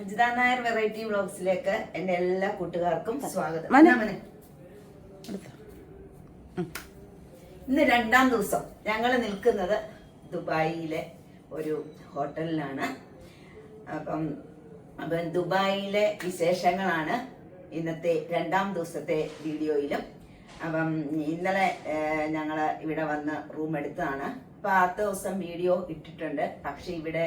Ajitha Nair variety വ്ളോഗ്സിലേക്ക് എന്റെ എല്ലാ കൂട്ടുകാർക്കും സ്വാഗതം? ഇന്ന് രണ്ടാം ദിവസം ഞങ്ങൾ നിൽക്കുന്നത് ദുബായിലെ ഒരു ഹോട്ടലിലാണ്. അപ്പം അപ്പം ദുബായിലെ വിശേഷങ്ങളാണ് ഇന്നത്തെ രണ്ടാം ദിവസത്തെ വീഡിയോയിലും. അപ്പം ഇന്നലെ ഞങ്ങൾ ഇവിടെ വന്ന് റൂം എടുത്തതാണ്. അപ്പൊ ആദ്യ ദിവസം വീഡിയോ ഇട്ടിട്ടുണ്ട്. പക്ഷെ ഇവിടെ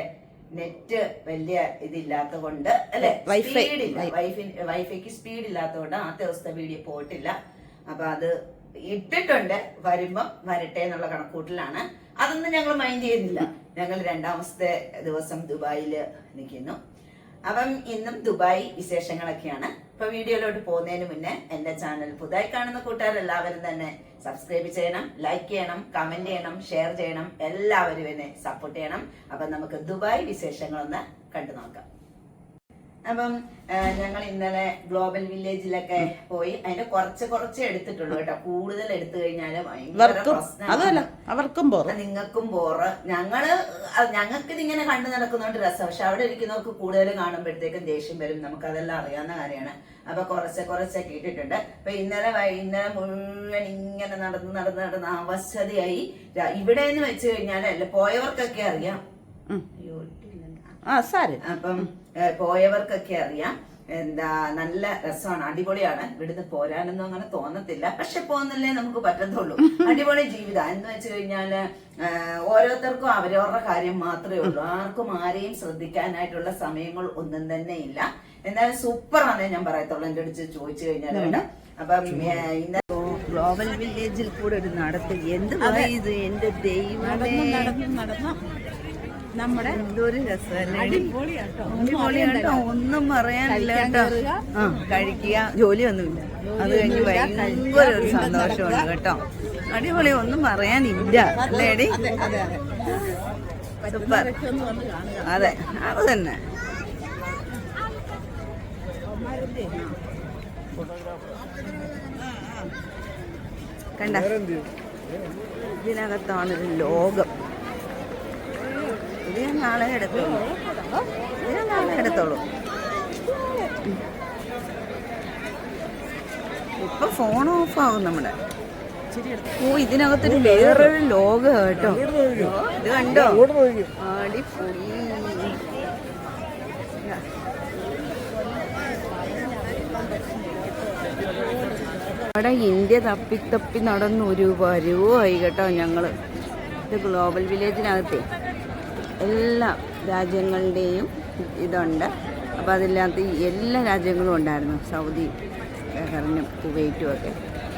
നെറ്റ് വലിയ ഇതില്ലാത്ത കൊണ്ട് അല്ലെ. സ്പീഡില്ല. വൈഫിന് വൈഫൈക്ക് സ്പീഡ് ഇല്ലാത്തതുകൊണ്ട് ആദ്യ ദിവസത്തെ വീഡിയോ പോയിട്ടില്ല. അപ്പൊ അത് ഇട്ടിട്ടുണ്ട്. വരുമ്പം വരട്ടെ എന്നുള്ള കണക്കൂട്ടിലാണ് അതൊന്നും ഞങ്ങൾ മൈൻഡ് ചെയ്യുന്നില്ല. ഞങ്ങൾ രണ്ടാമത്തെ ദിവസം ദുബായിൽ നിൽക്കുന്നു. അപ്പം ഇന്നും ദുബായ് വിശേഷങ്ങളൊക്കെയാണ്. ഇപ്പൊ വീഡിയോയിലോട്ട് പോകുന്നതിന് മുന്നേ എന്റെ ചാനൽ പുതുതായി കാണുന്ന കൂട്ടുകാരെല്ലാവരും തന്നെ സബ്സ്ക്രൈബ് ചെയ്യണം ലൈക്ക് ചെയ്യണം കമന്റ് ചെയ്യണം ഷെയർ ചെയ്യണം എല്ലാവരും എന്നെ സപ്പോർട്ട് ചെയ്യണം. അപ്പൊ നമുക്ക് ദുബായ് വിശേഷങ്ങളൊന്ന് കണ്ടു നോക്കാം അപ്പം ഞങ്ങൾ ഇന്നലെ ഗ്ലോബൽ വില്ലേജിലൊക്കെ പോയി. അതിന്റെ കുറച്ച് കുറച്ച് എടുത്തിട്ടുള്ളൂ കേട്ടോ. കൂടുതൽ എടുത്തു കഴിഞ്ഞാൽ അതല്ല അവർക്കും പോറും നിങ്ങൾക്കും ബോറ് ഞങ്ങൾ ഞങ്ങൾക്ക് ഇതിങ്ങനെ കണ്ടു നടക്കുന്നോണ്ട് രസം. പക്ഷെ അവിടെ ഇരിക്കുന്നവർക്ക് കൂടുതൽ കാണുമ്പോഴത്തേക്കും ദേഷ്യം വരും. നമുക്ക് അതെല്ലാം അറിയാവുന്ന കാര്യമാണ്. അപ്പൊ കുറച്ച് കുറച്ചൊക്കെ ഇട്ടിട്ടുണ്ട് അപ്പൊ ഇന്നലെ ഇന്നലെ മുഴുവൻ ഇങ്ങനെ നടന്ന് നടന്ന് നടന്ന് അവശതയായി. ഇവിടെ എന്ന് വെച്ച് കഴിഞ്ഞാൽ അല്ല പോയവർക്കൊക്കെ അറിയാം. അപ്പം പോയവർക്കൊക്കെ അറിയാം. എന്താ നല്ല രസമാണ്. അടിപൊളിയാണ്. ഇവിടുന്ന് പോരാനൊന്നും അങ്ങനെ തോന്നത്തില്ല. പക്ഷെ പോകുന്നില്ലേ നമുക്ക് പറ്റത്തുള്ളൂ. അടിപൊളി ജീവിതം. എന്ന് വെച്ച് കഴിഞ്ഞാൽ ഓരോരുത്തർക്കും അവരവരുടെ കാര്യം മാത്രമേ ഉള്ളൂ. ആർക്കും ആരെയും ശ്രദ്ധിക്കാനായിട്ടുള്ള സമയങ്ങൾ ഒന്നും തന്നെ ഇല്ല. എന്നാലും സൂപ്പർ ആണ് ഞാൻ പറയത്തുള്ളൂ. എന്റെ അടുത്ത് ചോദിച്ചു കഴിഞ്ഞാൽ കേട്ടോ. അപ്പം ഇന്ന ഗ്ലോബൽ വില്ലേജിൽ കൂടെ ഒരു നടത്തി എന്ത് ഇത്? എന്റെ ദൈവം നടന്നു. നമ്മുടെ എന്തൊരു രസമല്ലേ? ഒന്നും പറയാനില്ല കേട്ടോ. ആ. കഴിക്കുക. ജോലിയൊന്നുമില്ല. അത് കഴിഞ്ഞ് ഭയങ്കര ഒരു സന്തോഷമാണ് കേട്ടോ. അടിപൊളി ഒന്നും പറയാനില്ല. അല്ലേടി സൂപ്പർ. അതെ അത് തന്നെ. കണ്ട. ഇതിനകത്താണ് ലോകം. നാളെ എടുത്തോളൂ ഇത് ഞാൻ നാളെ എടുത്തോളൂ. ഇപ്പൊ ഫോൺ ഓഫ് ആവും നമ്മുടെ. ഓ ഇതിനകത്തൊരു വേറൊരു ലോക കേട്ടോ. ഇത് കണ്ടോ? അടിപൊളി. അവിടെ ഇന്ത്യ തപ്പി തപ്പി നടന്ന് ഒരു വരുവായി കേട്ടോ ഞങ്ങൾ. ഇത് ഗ്ലോബൽ വില്ലേജിനകത്തെ എല്ലാ രാജ്യങ്ങളുടെയും ഇതുണ്ട്. അപ്പോൾ അതിനകത്ത് എല്ലാ രാജ്യങ്ങളും ഉണ്ടായിരുന്നു. സൗദി ബഹറിനും കുവൈറ്റും ഒക്കെ.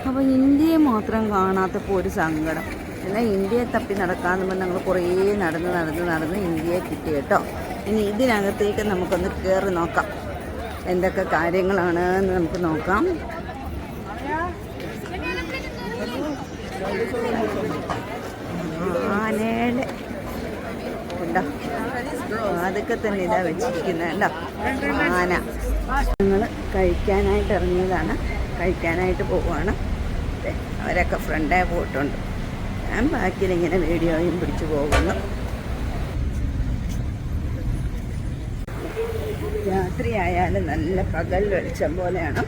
അപ്പോൾ ഇന്ത്യയെ മാത്രം കാണാത്തപ്പോൾ ഒരു സങ്കടം. എന്നാൽ ഇന്ത്യയെ തപ്പി നടക്കാമെന്ന് പറഞ്ഞ് ഞങ്ങൾ കുറേ നടന്ന് നടന്ന് നടന്ന് ഇന്ത്യയെ കിട്ടി കേട്ടോ. ഇനി ഇതിനകത്തേക്ക് നമുക്കൊന്ന് കയറി നോക്കാം. എന്തൊക്കെ കാര്യങ്ങളാണ് എന്ന് നമുക്ക് നോക്കാം ആനയുടെ ഉണ്ടോ അതൊക്കെ തന്നെ ഇതാ വെച്ചിരിക്കുന്നത് കേട്ടോ ആന. ഞങ്ങൾ കഴിക്കാനായിട്ട് ഇറങ്ങിയതാണ്. കഴിക്കാനായിട്ട് പോവുകയാണ് അവരൊക്കെ ഫ്രണ്ടേ പോയിട്ടുണ്ട്. ഞാൻ ബാക്കിൽ ഇങ്ങനെ വീഡിയോയും പിടിച്ചു പോകുന്നു. രാത്രി ആയാലും നല്ല പകൽ വെളിച്ചം പോലെയാണ്.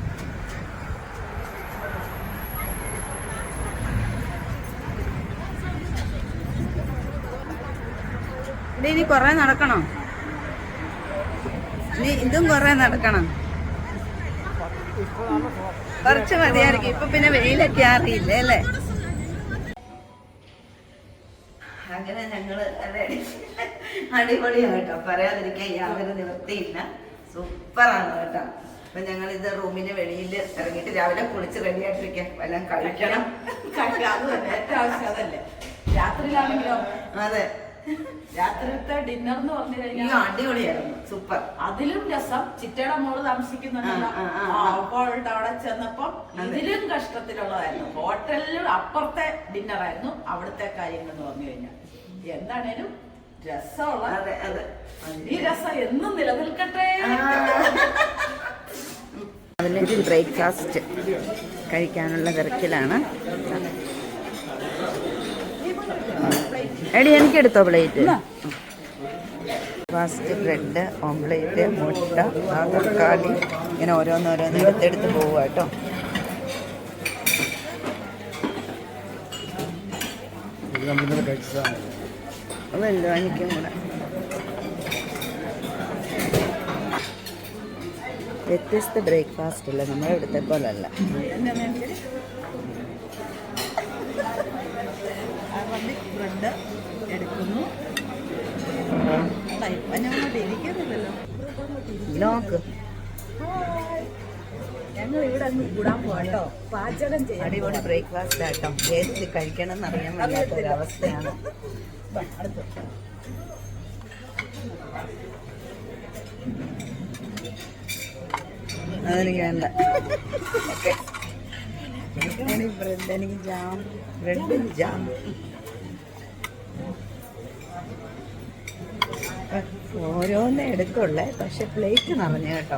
ഇനി കുറേ നടക്കണോ? ഇനി ഇതും കുറെ നടക്കണം. കുറച്ച് മതിയായിരിക്കും. ഇപ്പൊ പിന്നെ വെയിലൊക്കെ അറിയില്ലേ അല്ലേ? അങ്ങനെ ഞങ്ങൾ അടിപൊളിയാണ് കേട്ടോ പറയാതിരിക്കാൻ യാതൊരു നിവൃത്തിയില്ല. സൂപ്പറാണ് കേട്ടോ. അപ്പൊ ഞങ്ങൾ ഇത് റൂമിന് വെളിയിൽ ഇറങ്ങിയിട്ട് രാവിലെ കുളിച്ച് റെഡിയായിട്ടിരിക്കാം. വല്ലതും കഴിക്കണം. കളിക്കാതെ തന്നെ. ഏറ്റവും ആവശ്യം അതല്ലേ. രാത്രിയിലാണെങ്കിലോ? അതെ. രാത്രിത്തെ ഡിന്നർ എന്ന് പറഞ്ഞു കഴിഞ്ഞാൽ അടിപൊളിയായിരുന്നു. സൂപ്പർ അതിലും രസം. ചിറ്റയുടെ മോൾ താമസിക്കുന്നുണ്ടല്ലോ. അവിടെ ചെന്നപ്പോ ഇതിലും കഷ്ടത്തിലുള്ളതായിരുന്നു. ഹോട്ടലിൽ അപ്പുറത്തെ ഡിന്നർ ആയിരുന്നു. അവിടുത്തെ കാര്യങ്ങൾ എന്ന് പറഞ്ഞു കഴിഞ്ഞാൽ. എന്താണേലും രസമുള്ള അതെ അതെ. ഈ രസം എന്നും നിലനിൽക്കട്ടെ. അതിലൊരു ബ്രേക്ക്ഫാസ്റ്റ് കഴിക്കാനുള്ള തിരക്കിലാണ്. എടി എനിക്ക് എടുത്തോ പ്ലേറ്റ്? ഫാസ്റ്റ് ബ്രെഡ് ഓംപ്ലേറ്റ് മുട്ട ആ തക്കാളി. ഇങ്ങനെ ഓരോന്നോരോന്ന് എടുത്തെടുത്ത് പോവുക കേട്ടോ. അതല്ലോ എനിക്കും കൂടെ. വ്യത്യസ്ത ബ്രേക്ക്ഫാസ്റ്റ് അല്ല? നമ്മുടെ ഇവിടുത്തെ പോലെ അല്ല ബ്രെഡ്. എടുക്കുന്നു. നോക്ക്. ഞങ്ങൾ ഇവിടെ അങ്ങ് കൂടാൻ പോകട്ടോ പാചകം അടിപൊളി ബ്രേക്ക്ഫാസ്റ്റ് ആട്ടോ. ഏത് കഴിക്കണം എന്നറിയാൻ വയ്യാത്ത ഒരവസ്ഥയാണ് അടുത്ത്. അതെനിക്ക് വേണ്ട. എനിക്ക് ബ്രെഡ് എനിക്ക് ജാം ബ്രെഡ് ജാം ഓരോന്നേ എടുക്കുള്ളേ പക്ഷെ പ്ലേറ്റ് നിറഞ്ഞു കേട്ടോ.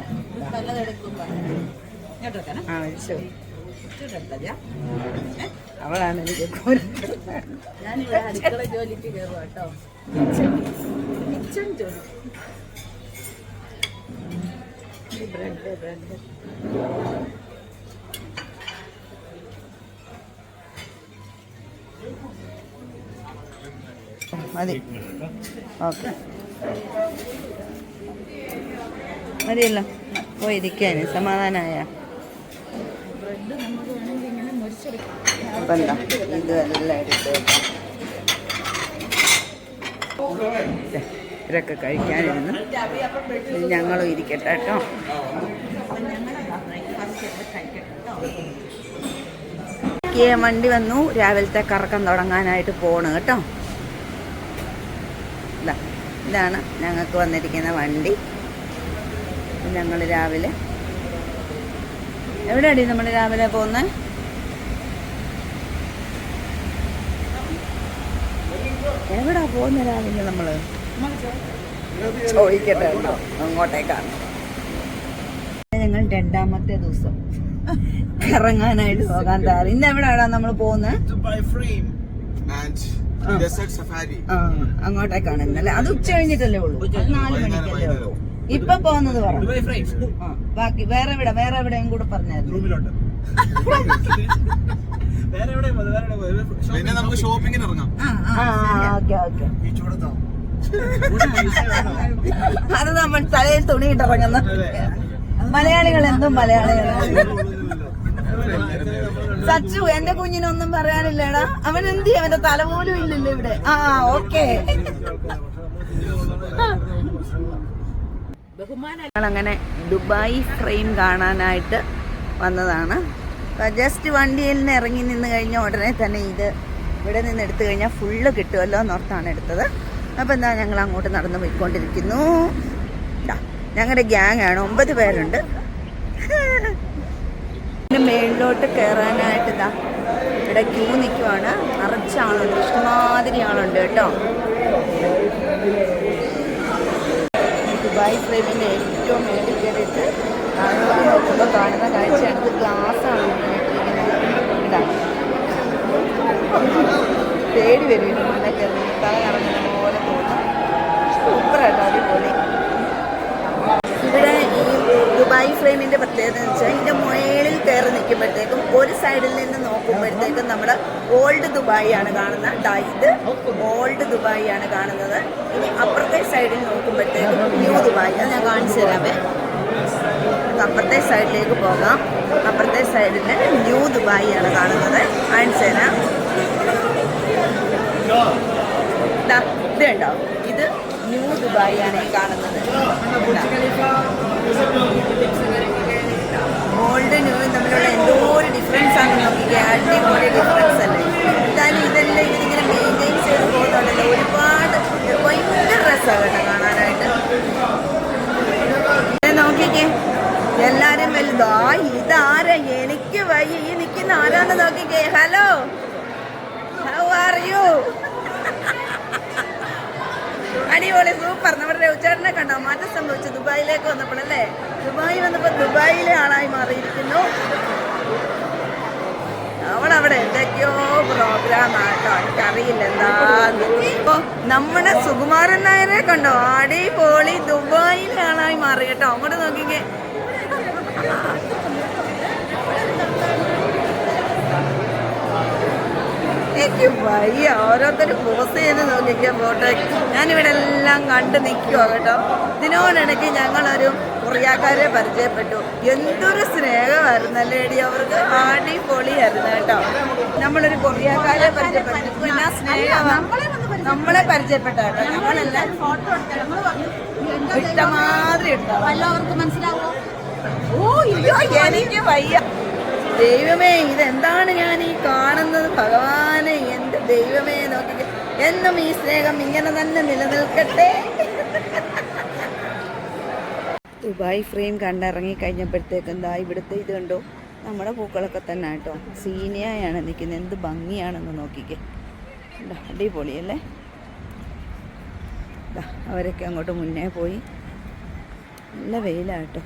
ആ അവളാണ് എനിക്ക് അടുക്കള ജോലിക്ക് ബ്രെഡ് ബ്രെഡ് മതി. ഓക്കെ. മതിയല്ലോ. പോയി സമാധാനമായ സമാധാനായ ഇതൊക്കെ കഴിക്കാനിരുന്നു. ഞങ്ങളും ഇരിക്കട്ടെ കേട്ടോ. വണ്ടി വന്നു. രാവിലത്തെ കറക്കം തുടങ്ങാനായിട്ട് പോണ് കേട്ടോ. ഇതാണ് ഞങ്ങൾക്ക് വന്നിരിക്കുന്ന വണ്ടി. ഞങ്ങൾ രാവിലെ എവിടെയാടി നമ്മൾ രാവിലെ പോകുന്നത് എവിടാ പോകുന്ന രാവിലെ നമ്മൾ ചോദിക്കട്ടെ കേട്ടോ അങ്ങോട്ടേക്കാണ്. ഞങ്ങൾ രണ്ടാമത്തെ ദിവസം ഇറങ്ങാനായിട്ട് പോകാൻ തയ്യാറ്. ഇന്ന് എവിടെയാടാ നമ്മൾ പോകുന്നത് അങ്ങോട്ടേക്കാണ് ഇന്നലെ അത് ഉച്ച കഴിഞ്ഞിട്ടല്ലേ ഉള്ളൂ. നാല് മണിക്കല്ലേ ഉള്ളൂ. ഇപ്പൊ പോകുന്നത് പറ. Dubai Frame. ആ, ബാക്കി വേറെ എവിടെ വേറെ എവിടെയും കൂടെ പറഞ്ഞായിരുന്നു. പിന്നെ നമുക്ക് ഷോപ്പിങ്ങിന് ഇറങ്ങാം. അത് നമ്മൾ തലയിൽ തുണിയിട്ടിറങ്ങുന്ന മലയാളികൾ എന്തും മലയാളികളാണ്. സച്ചു എന്റെ കുഞ്ഞിനൊന്നും പറയാനില്ലടാ. അവൻ എന്ത് ചെയ്യും? അവന്റെ തല പോലും ഇല്ലല്ലോ ഇവിടെ. ആ ഓക്കെ. അങ്ങനെ ദുബായ് ഫ്രെയിം കാണാനായിട്ട് വന്നതാണ്. ജസ്റ്റ് വണ്ടിയിൽ നിന്ന് ഇറങ്ങി നിന്ന് കഴിഞ്ഞാൽ ഉടനെ തന്നെ ഇത് ഇവിടെ നിന്ന് എടുത്തു കഴിഞ്ഞാൽ ഫുള്ള് കിട്ടുമല്ലോ എന്നോർത്താണ് എടുത്തത്. അപ്പോൾ എന്താ ഞങ്ങൾ അങ്ങോട്ട് നടന്ന് പോയിക്കൊണ്ടിരിക്കുന്നു. ഞങ്ങളുടെ ഗ്യാങ് ആണ്. ഒമ്പത് പേരുണ്ട്. ഇതിന്റെ മേളിലോട്ട് കയറാനായിട്ട് ഇതാ ഇവിടെ ക്യൂ നിൽക്കുവാണ് നിറച്ച ആളുണ്ട്. ഇഷ്ടമാതിരി ആളുണ്ട് കേട്ടോ. ദുബായ് ഫ്രെയിമിന്റെ ഏറ്റവും മേളിൽ കയറിയിട്ട് താഴോട്ട് നോക്കുമ്പോൾ കാണുന്ന കാഴ്ചയാണ്. ഇത് ഗ്ലാസ്സാണ് പേടി വരും. ഇതിന് മുന്നേ കയറി തല ഇറങ്ങുന്ന പോലെ തോന്നും. സൂപ്പറായിട്ടോ അടിപൊളി. ദുബായ് ഫ്രെയിമിന്റെ പ്രത്യേകത എന്ന് വെച്ചാൽ ഇതിന്റെ മുകളിൽ കയറി നിൽക്കുമ്പോഴത്തേക്കും ഒരു സൈഡിൽ നിന്ന് നോക്കുമ്പോഴത്തേക്കും നമ്മൾ ഓൾഡ് ദുബായി ആണ് കാണുന്നത് ദാ ഇത് ഓൾഡ് ദുബായി ആണ് കാണുന്നത്. ഇനി അപ്പുറത്തെ സൈഡിൽ നോക്കുമ്പോഴത്തേക്കും ന്യൂ ദുബായി. അത് ഞാൻ കാണിച്ചു തരാമേ. അപ്പുറത്തെ സൈഡിലേക്ക് പോകാം. അപ്പുറത്തെ സൈഡിൽ ന്യൂ ദുബായി ആണ് കാണുന്നത്. കാണിച്ചു തരാം. ദാ, ഇത് ഇത് ന്യൂ ദുബായി ആണ് ഈ കാണുന്നത്. ഓൾഡ് ന്യൂവും എന്തോ ഒരു ഡിഫറൻസ് ആണ് നോക്കിക്കേ. അടിപൊളി ഡിഫറൻസ് അല്ലേ? എന്തായാലും ഇതെല്ലാം ഇവരിങ്ങനെ മെയിന്റെയിൻ ചെയ്ത് പോകുന്നുണ്ടല്ലോ. ഒരുപാട് ഭയങ്കര രസമാണ് കേട്ടോ കാണാനായിട്ട്. നോക്കിക്കേ. എല്ലാരും വലുതോ. ഇതാരാ? എനിക്ക് വയ്യ. ഈ നിൽക്കുന്ന ആരാന്ന് നോക്കിക്കേ. ഹലോ ഹൗ ആർ യു അടിപൊളി സൂപ്പർ നമ്മുടെ ഉച്ചാരണെ കണ്ടോ മാറ്റം സംഭവിച്ചു. ദുബായിലേക്ക് വന്നപ്പോഴല്ലേ ദുബായി വന്നപ്പോൾ ദുബായിലെ ആളായി മാറിയിരിക്കുന്നു. അവളവിടെ എന്തൊക്കെയോ പ്രോഗ്രാം ആട്ടോ എനിക്കറിയില്ല എന്താന്ന് ഇപ്പൊ നമ്മുടെ സുകുമാരൻ നായരെ കണ്ടോ? അടിപൊളി ദുബായിലെ ആളായി മാറി കേട്ടോ. അങ്ങോട്ട് നോക്കിക്കേ. എനിക്ക് വയ്യ ഓരോരുത്തർ പോസ്റ്റ് ചെയ്ത് നോക്കിക്കാൻ ഫോട്ടോ ഞാനിവിടെ എല്ലാം കണ്ട് നിൽക്കുക കേട്ടോ. ഇതിനോടിടയ്ക്ക് ഞങ്ങളൊരു കൊറിയാക്കാരെ പരിചയപ്പെട്ടു. എന്തൊരു സ്നേഹമായിരുന്നു അല്ലേടി അവർക്ക് അടിപൊളിയായിരുന്നു കേട്ടോ. നമ്മളൊരു കൊറിയാക്കാരെ പരിചയപ്പെട്ടു. പിന്നെ സ്നേഹമാണ് നമ്മളെ പരിചയപ്പെട്ട കേട്ടോ ഞങ്ങളെല്ലാം ഫോട്ടോ ഇഷ്ടമാതിരി എടുത്തോ എല്ലാവർക്കും മനസ്സിലാവോ? ഓ അയ്യോ എനിക്ക് വയ്യ. ദൈവമേ ഇതെന്താണ് ഞാൻ ഈ കാണുന്നത്? ഭഗവാനെ എന്റെ ദൈവമേ നോക്കി എന്നും ഈ സ്നേഹം ഇങ്ങനെ തന്നെ നിലനിൽക്കട്ടെ? ദുബായ് ഫ്രെയിം കണ്ടിറങ്ങി കഴിഞ്ഞപ്പോഴത്തേക്ക് എന്താ ഇവിടുത്തെ ഇത് കണ്ടോ? നമ്മുടെ പൂക്കളൊക്കെ തന്നെ കേട്ടോ. സീനിയായാണ് നിൽക്കുന്നത്. എന്ത് ഭംഗിയാണെന്ന് നോക്കിക്കേ. അടിപൊളിയല്ലേ? അവരൊക്കെ അങ്ങോട്ട് മുന്നേ പോയി. നല്ല വെയിലാട്ടോ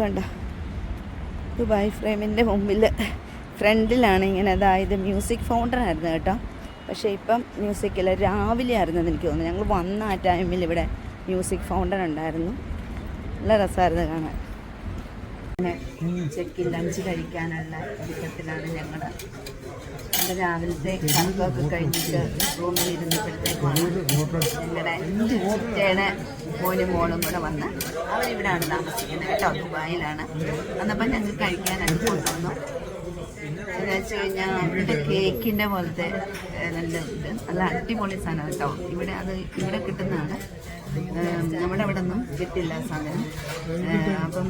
കണ്ട. ദുബായ് ഫ്രെയിമിന്റെ മുമ്പിൽ ഫ്രണ്ടിലാണ് ഇങ്ങനെ അതായത് മ്യൂസിക് ഫൗണ്ടൻ ആയിരുന്നു കേട്ടോ. പക്ഷേ ഇപ്പം മ്യൂസിക്കില്ല രാവിലെ ആയിരുന്നു എനിക്ക് തോന്നുന്നു. ഞങ്ങൾ വന്ന ആ ടൈമിൽ ഇവിടെ മ്യൂസിക് ഫൗണ്ടൻ ഉണ്ടായിരുന്നു. നല്ല രസമായിരുന്നു കാണാൻ. അങ്ങനെ ഉച്ചയ്ക്ക് ലഞ്ച് കഴിക്കാനുള്ള ഒരുക്കത്തിലാണ് ഞങ്ങൾ നമ്മുടെ രാവിലത്തെ കണക്കൊക്കെ കഴിഞ്ഞിട്ട് റൂമിൽ ഇരുന്നപ്പോഴത്തേക്കാണ് മോനും മോളും കൂടെ വന്ന് അവരിവിടെയാണ് താമസിക്കുന്നത് കേട്ടോ ദുബായിലാണ്. വന്നപ്പോൾ ഞങ്ങൾക്ക് കഴിക്കാനായിട്ട് കൊണ്ടുവന്നു. എന്ന് വെച്ച് കഴിഞ്ഞാൽ ഇവിടെ കേക്കിന്റെ പോലത്തെ നല്ല ഇത്. നല്ല അടിപൊളി സാധനം കേട്ടോ. ഇവിടെ അത് ഇവിടെ കിട്ടുന്നതാണ്. നമ്മുടെ അവിടെ ഒന്നും കിട്ടില്ല സാധനം. അപ്പം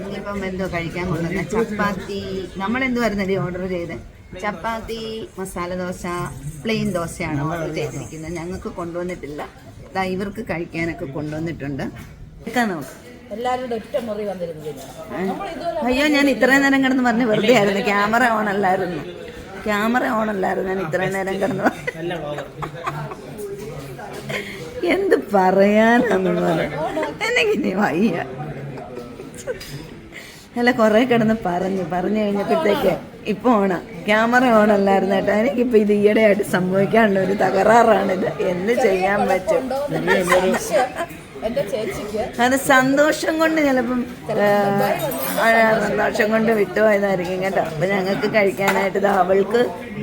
ഇനിയിപ്പം എന്തോ കഴിക്കാൻ കൊണ്ടുവന്ന ചപ്പാത്തി. നമ്മൾ നമ്മളെന്തുവായിരുന്നല്ലേ ഓർഡർ ചെയ്ത്? ചപ്പാത്തി മസാല ദോശ പ്ലെയിൻ ദോശയാണ് ഓർഡർ ചെയ്തിരിക്കുന്നത്. ഞങ്ങൾക്ക് കൊണ്ടുവന്നിട്ടില്ല. ദാ ഇവർക്ക് കഴിക്കാനൊക്കെ കൊണ്ടുവന്നിട്ടുണ്ട്. അയ്യോ ഞാൻ ഇത്രയും നേരം കിടന്ന് പറഞ്ഞ് വെറുതെ ആയിരുന്നു. ക്യാമറ ഓൺ അല്ലായിരുന്നു. ക്യാമറ ഓൺ അല്ലായിരുന്നു. ഞാൻ ഇത്രയും നേരം കിടന്ന് എന്ത് പറയാനാന്നുള്ളത് എന്നെങ്ങനെ വയ്യ. അല്ല കുറെ കിടന്ന് പറഞ്ഞു പറഞ്ഞു കഴിഞ്ഞപ്പോഴത്തേക്ക് ഇപ്പൊ ഓണാ ക്യാമറ ഓൺ അല്ലായിരുന്നു കേട്ടോ. എനിക്കിപ്പോ ഇത് ഈയിടെയായിട്ട് സംഭവിക്കാനുള്ള ഒരു തകരാറാണിത്. എന്ത് ചെയ്യാൻ പറ്റും? എന്റെ ചേച്ചിക്ക്. അത് സന്തോഷം കൊണ്ട് ചിലപ്പം ആ, സന്തോഷം. കൊണ്ട് വിട്ടുപോയതായിരിക്കും കേട്ടോ. അപ്പൊ ഞങ്ങൾക്ക് കഴിക്കാനായിട്ട് ഇത് അവൾക്ക്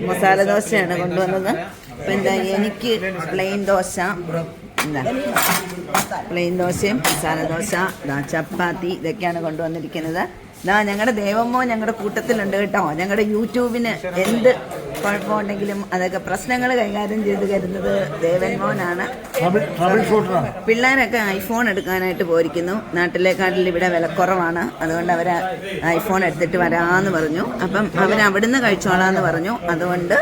മസാല ദോശയാണ് കൊണ്ടുവന്നത്. അപ്പൊ എന്താ എനിക്ക് പ്ലെയിൻ ദോശ പ്ലെയിൻ ദോശയും മസാല ദോശ. ദാ ചപ്പാത്തി ഇതൊക്കെയാണ് കൊണ്ടുവന്നിരിക്കുന്നത്. ദാ ഞങ്ങളുടെ ദേവമ്മോ ഞങ്ങളുടെ കൂട്ടത്തിലുണ്ട് കേട്ടോ. ഞങ്ങളുടെ യൂട്യൂബിന് എന്ത് കുഴപ്പമുണ്ടെങ്കിലും അതൊക്കെ പ്രശ്നങ്ങൾ കൈകാര്യം ചെയ്ത് തരുന്നത് ദേവൻ മോനാണ്. പിള്ളേരൊക്കെ ഐഫോൺ എടുക്കാനായിട്ട് പോയിരിക്കുന്നു. നാട്ടിലേക്കാട്ടിൽ ഇവിടെ വിലക്കുറവാണ് അതുകൊണ്ട് അവർ ഐഫോൺ എടുത്തിട്ട് വരാമെന്ന് പറഞ്ഞു. അപ്പം അവരവിടുന്ന് കഴിച്ചോളാന്ന് പറഞ്ഞു. അതുകൊണ്ട്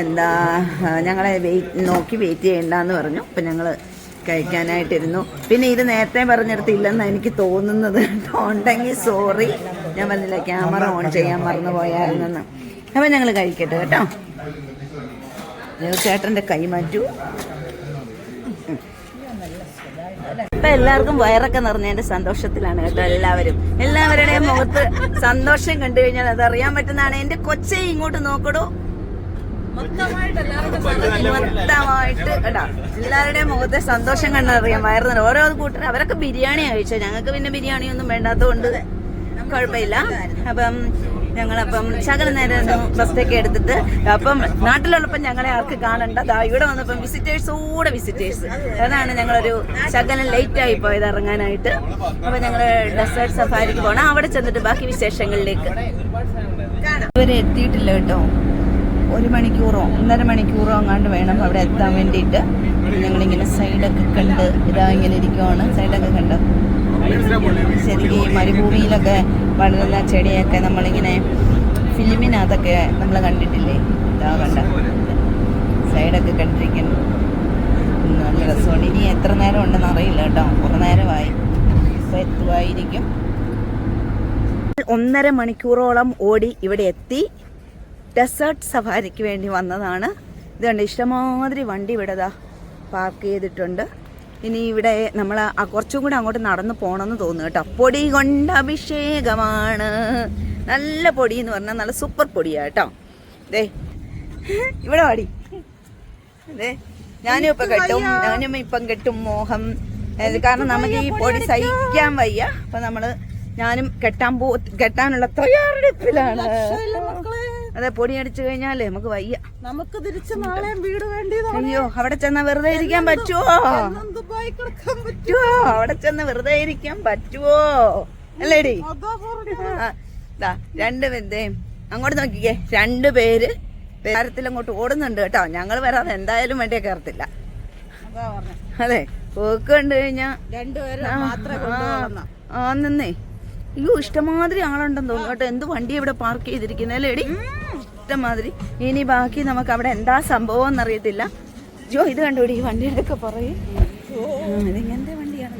എന്താ ഞങ്ങളെ വെയിറ്റ് നോക്കി വെയിറ്റ് ചെയ്യണ്ടെന്ന് പറഞ്ഞു. അപ്പം ഞങ്ങൾ കഴിക്കാനായിട്ടിരുന്നു. പിന്നെ ഇത് നേരത്തെ പറഞ്ഞിടത്തില്ലെന്ന് എനിക്ക് തോന്നുന്നത്. ഉണ്ടെങ്കിൽ സോറി ഞാൻ പറഞ്ഞില്ല ക്യാമറ ഓൺ ചെയ്യാൻ മറന്നു പോയായിരുന്നെന്ന് അപ്പം ഞങ്ങൾ കഴിക്കട്ടെ കേട്ടോ. ചേട്ടന്റെ കൈ മാറ്റു. ഇപ്പൊ എല്ലാവർക്കും വയറൊക്കെ നിറഞ്ഞതിന്റെ സന്തോഷത്തിലാണ് കേട്ടോ എല്ലാവരും. എല്ലാവരുടെയും മുഖത്ത് സന്തോഷം കണ്ടു കഴിഞ്ഞാൽ അത് അറിയാൻ പറ്റുന്നതാണ്. എന്റെ കൊച്ചെ ഇങ്ങോട്ട് നോക്കടോ. മൊത്തമായിട്ട് കേട്ടോ എല്ലാവരുടെയും മുഖത്തെ സന്തോഷം കണ്ടറിയാമായിരുന്നു ഓരോ കൂട്ടർ അവരൊക്കെ ബിരിയാണി കഴിച്ചോ? ഞങ്ങൾക്ക് പിന്നെ ബിരിയാണി ഒന്നും വേണ്ടാത്തതുകൊണ്ട് കുഴപ്പമില്ല. അപ്പം ഞങ്ങളപ്പം ശകല നേരം ബസ്സൊക്കെ എടുത്തിട്ട് അപ്പം നാട്ടിലുള്ളപ്പം ഞങ്ങളെ ആർക്ക് കാണണ്ട. ദാ ഇവിടെ വന്നപ്പം വിസിറ്റേഴ്സ് കൂടെ വിസിറ്റേഴ്സ് അതാണ് ഞങ്ങളൊരു ശകലം ലേറ്റ് ആയി പോയത് ഇറങ്ങാനായിട്ട്. അപ്പം ഞങ്ങൾ ഡെസേർട്ട് സഫാരിക്ക് പോകണം അവിടെ ചെന്നിട്ട് ബാക്കി വിശേഷങ്ങളിലേക്ക്. ഇവരെ എത്തിയിട്ടില്ല കേട്ടോ. ഒരു മണിക്കൂറോ ഒന്നര മണിക്കൂറോ അങ്ങാണ്ട് വേണം അവിടെ എത്താൻ വേണ്ടിയിട്ട്. ഞങ്ങളിങ്ങനെ സൈഡൊക്കെ കണ്ട് ഇതാ ഇങ്ങനെ ഇരിക്കുവാണ്. സൈഡൊക്കെ കണ്ട്. ശരിക്കും ഈ മരുഭൂമിയിലൊക്കെ വളരുന്ന ചെടിയൊക്കെ നമ്മളിങ്ങനെ ഫിലിമിനകത്തൊക്കെ നമ്മൾ കണ്ടിട്ടില്ലേ? ഇതാ കണ്ട. സൈഡൊക്കെ കണ്ടിരിക്കുന്നു. നല്ല രസമാണ്. ഇനി എത്ര നേരം ഉണ്ടെന്ന് അറിയില്ല കേട്ടോ. കുറേ നേരമായി. ഇപ്പോൾ എത്തുമായിരിക്കും ഒന്നര മണിക്കൂറോളം ഓടി ഇവിടെ എത്തി. ഡെസേർട്ട് സഫാരിക്ക് വേണ്ടി വന്നതാണ്. ഇത് കണ്ട് ഇഷ്ടമാതിരി വണ്ടി ഇവിടെ ഇതാ പാർക്ക് ചെയ്തിട്ടുണ്ട്. ഇനി ഇവിടെ നമ്മൾ കുറച്ചും കൂടെ അങ്ങോട്ട് നടന്നു പോകണമെന്ന് തോന്നുന്നു കേട്ടോ. പൊടി കൊണ്ട് അഭിഷേകമാണ്. നല്ല പൊടി എന്ന് പറഞ്ഞാൽ നല്ല സൂപ്പർ പൊടിയാ കേട്ടോ. ദേ ഇവിടെ പാടി അതെ ഞാനും ഇപ്പം കെട്ടും ഞാനും ഇപ്പം കെട്ടും മോഹം. കാരണം നമുക്ക് ഈ പൊടി സഹിക്കാൻ വയ്യ. അപ്പൊ നമ്മൾ ഞാനും കെട്ടാൻ പോ കെട്ടാനുള്ള തയ്യാറെടുപ്പിലാണ്. അതെ പൊടി അടിച്ചു കഴിഞ്ഞാലേ നമുക്ക് വയ്യ. നമുക്ക് തിരിച്ചു നാളെ വീട് വേണ്ടി അയ്യോ അവിടെ ചെന്ന വെറുതെ ഇരിക്കാൻ പറ്റുവോ? പറ്റുവോ? അവിടെ ചെന്ന് വെറുതെ ഇരിക്കാൻ പറ്റുവോ? അല്ലേടി? രണ്ടു ദാ രണ്ട് പേര് അങ്ങോട്ട് നോക്കിക്കേ. രണ്ട് പേര് താരത്തിൽ അങ്ങോട്ട് ഓടുന്നുണ്ട് കേട്ടോ. ഞങ്ങൾ വരാതെ എന്തായാലും വണ്ടിയെ കയറത്തില്ല. അതാ പോക്ക് കണ്ടു കഴിഞ്ഞാ രണ്ടുപേരും ആ, നിന്നേ. അയ്യോ ഇഷ്ടമാതിരി ആളുണ്ടെന്ന് തോന്നുന്നു കേട്ടോ. എന്ത് വണ്ടി ഇവിടെ പാർക്ക് ചെയ്തിരിക്കുന്നേ അല്ലേടി? ഇഷ്ടമാതിരി. ഇനി ബാക്കി നമുക്ക് അവിടെ എന്താ സംഭവം എന്നറിയത്തില്ല ജോ ഇത് കണ്ടുപിടി ഈ വണ്ടി ഒക്കെ പറയും ഇത് ഇങ്ങനത്തെ വണ്ടിയാണ്.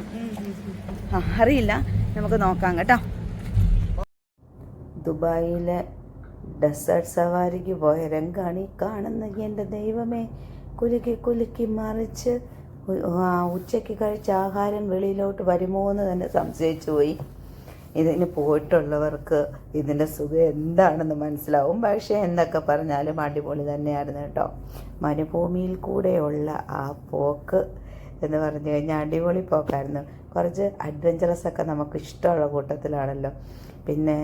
ആ അറിയില്ല. നമുക്ക് നോക്കാം കേട്ടോ. ദുബായിലെ ഡെസേർട്ട് സവാരിക്ക് പോയ രംഗാണ് കാണുന്ന എന്റെ ദൈവമേ കുലുക്കി കുലുക്കി മറിച്ച് ഉച്ചയ്ക്ക് കഴിച്ച ആഹാരം വെളിയിലോട്ട് വരുമോ എന്ന് തന്നെ സംശയിച്ചു പോയി ഇതിന് പോയിട്ടുള്ളവർക്ക് ഇതിന്റെ സുഖം എന്താണെന്ന് മനസ്സിലാവും. പക്ഷേ എന്തൊക്കെ പറഞ്ഞാലും അടിപൊളി തന്നെയായിരുന്നു കേട്ടോ. മരുഭൂമിയിൽ കൂടെയുള്ള ആ പോക്ക് എന്ന് പറഞ്ഞു കഴിഞ്ഞാൽ അടിപൊളി പോക്കായിരുന്നു. കുറച്ച് അഡ്വഞ്ചറസ് ഒക്കെ നമുക്ക് ഇഷ്ടമുള്ള കൂട്ടത്തിലാണല്ലോ. പിന്നെ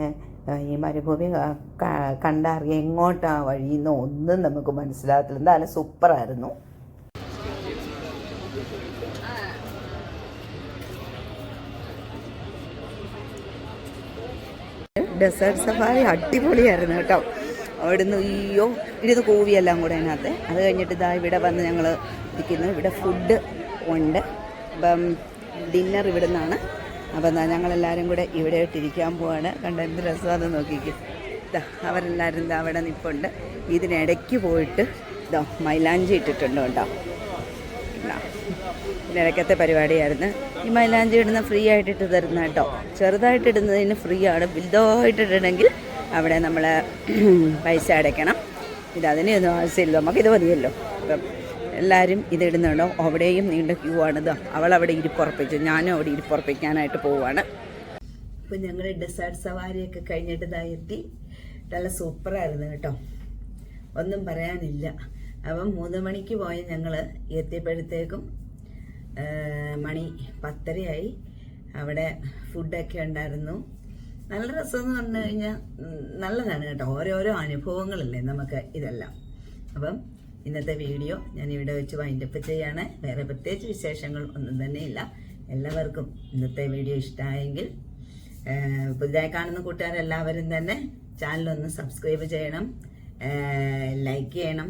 ഈ മരുഭൂമി കണ്ടറിയ എങ്ങോട്ടാണ് വഴിയെന്നോ ഒന്നും നമുക്ക് മനസ്സിലാകത്തില്ല. എന്തായാലും സൂപ്പറായിരുന്നു ഡെസേർട്ട് സഫാരി അടിപൊളിയായിരുന്നു കേട്ടോ. അവിടുന്ന് അയ്യോ ഇരുന്ന് കൂവിയെല്ലാം കൂടെ അതിനകത്ത്. അത് കഴിഞ്ഞിട്ട് ഇതാ ഇവിടെ വന്ന് ഞങ്ങൾ ഇരിക്കുന്നു. ഇവിടെ ഫുഡ് ഉണ്ട്. അപ്പം ഡിന്നർ ഇവിടെ നിന്നാണ് അപ്പം എന്താ ഞങ്ങളെല്ലാവരും കൂടെ ഇവിടെ ഇട്ടിരിക്കാൻ പോവാണ്. കണ്ട എന്ത് രസമാണെന്ന് നോക്കിക്കും. അവരെല്ലാവരും ഇതാ അവിടെ നിൽപ്പുണ്ട് ഇതിനിടയ്ക്ക് പോയിട്ട് ഇതാ മൈലാഞ്ചി ഇട്ടിട്ടുണ്ട് കേട്ടോ. ഇതിനിടയ്ക്കത്തെ പരിപാടിയായിരുന്നു. ഈ മൈലാഞ്ചി ഇടുന്ന ഫ്രീ ആയിട്ട് ഇട്ട് തരുന്ന കേട്ടോ. ചെറുതായിട്ട് ഇടുന്നതിന് ഫ്രീ ആണ്. വലുതായിട്ട് ഇടണമെങ്കിൽ അവിടെ നമ്മൾ പൈസ അടയ്ക്കണം. ഇത് അതിനൊന്നും ആവശ്യമില്ല. നമുക്കിത് മതിയല്ലോ. അപ്പം എല്ലാവരും ഇതിടുന്നുണ്ടോ അവിടെയും നീണ്ട ക്യൂ ആണിത് അവൾ അവിടെ ഇരിപ്പുറപ്പിച്ചു. ഞാനും അവിടെ ഇരിപ്പുറപ്പിക്കാനായിട്ട് പോവുകയാണ് അപ്പം ഞങ്ങൾ ഡെസേർട്ട് സവാരിയൊക്കെ കഴിഞ്ഞിട്ട് ഇതാ എത്തി. നല്ല സൂപ്പറായിരുന്നു കേട്ടോ. ഒന്നും പറയാനില്ല. അപ്പം മൂന്ന് മണിക്ക് പോയ ഞങ്ങൾ എത്തിയപ്പോഴത്തേക്കും മണി പത്തരയായി. അവിടെ ഫുഡൊക്കെ ഉണ്ടായിരുന്നു. നല്ല രസമെന്ന് പറഞ്ഞു കഴിഞ്ഞാൽ നല്ലതാണ് കേട്ടോ. ഓരോരോ അനുഭവങ്ങളല്ലേ നമുക്ക് ഇതെല്ലാം. അപ്പം ഇന്നത്തെ വീഡിയോ ഞാൻ ഇവിടെ വെച്ച് വൈൻഡപ്പ് ചെയ്യാണ്. വേറെ പ്രത്യേകിച്ച് വിശേഷങ്ങൾ ഒന്നും തന്നെ ഇല്ല. എല്ലാവർക്കും ഇന്നത്തെ വീഡിയോ ഇഷ്ടമായെങ്കിൽ പുതുതായി കാണുന്ന കൂട്ടുകാരെല്ലാവരും തന്നെ ചാനലൊന്ന് സബ്സ്ക്രൈബ് ചെയ്യണം. ലൈക്ക് ചെയ്യണം.